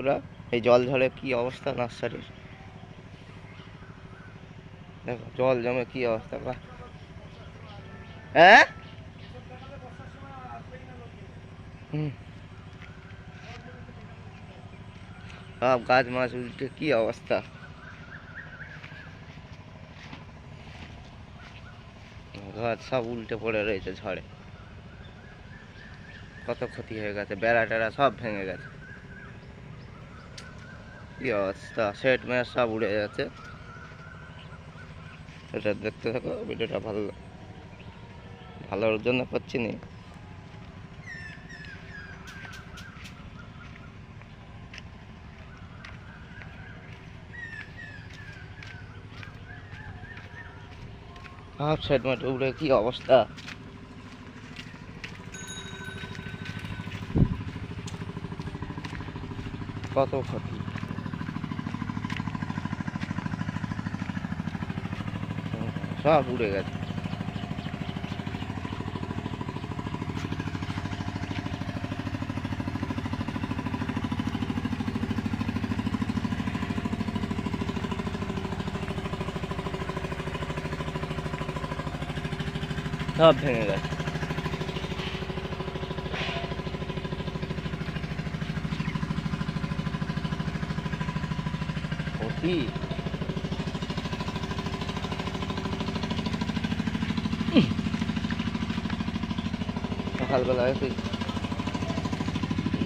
ওরা এই জল ঝড়ে কি অবস্থা নার্সারির? দেখো, জল জমে কি অবস্থা বা হ্যাঁ? সব গাছ মাছ উল্টে কি অবস্থা? গাছ সব উল্টে পড়ে রয়েছে ঝড়ে। কত ক্ষতি হয়ে গেছে, বেড়া টেড়া সব ভেঙে গেছে। কি অবস্থা? সেট ম্যাচ সব উড়ে যাচ্ছে এটা দেখতে থাকো, ভিডিওটা ভালো ভালোর জন্য করছি নি। সব সেট ম্যাট উড়ে, কি অবস্থা? কত ক্ষতি? সব উড়ে গেছে সব ভেঙে গেছে ক্ষতি সকালবেলা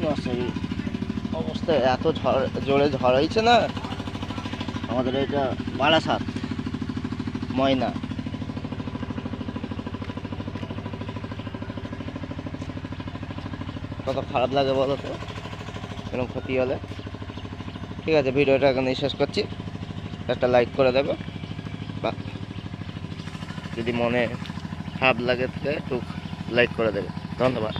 নর্সারি অবস্থা, এত ঝড়, জোরে ঝড় হয়েছে না? আমাদের এটা বারাসাত, ময়না। কত খারাপ লাগে বলো তো? এরকম ক্ষতি হলে। ঠিক আছে, ভিডিওটা এখানে শেষ করছি। একটা লাইক করে দেবে। বা যদি মনে খারাপ লাগে তাহলে একটু লাইক করে দেবে। ধন্যবাদ।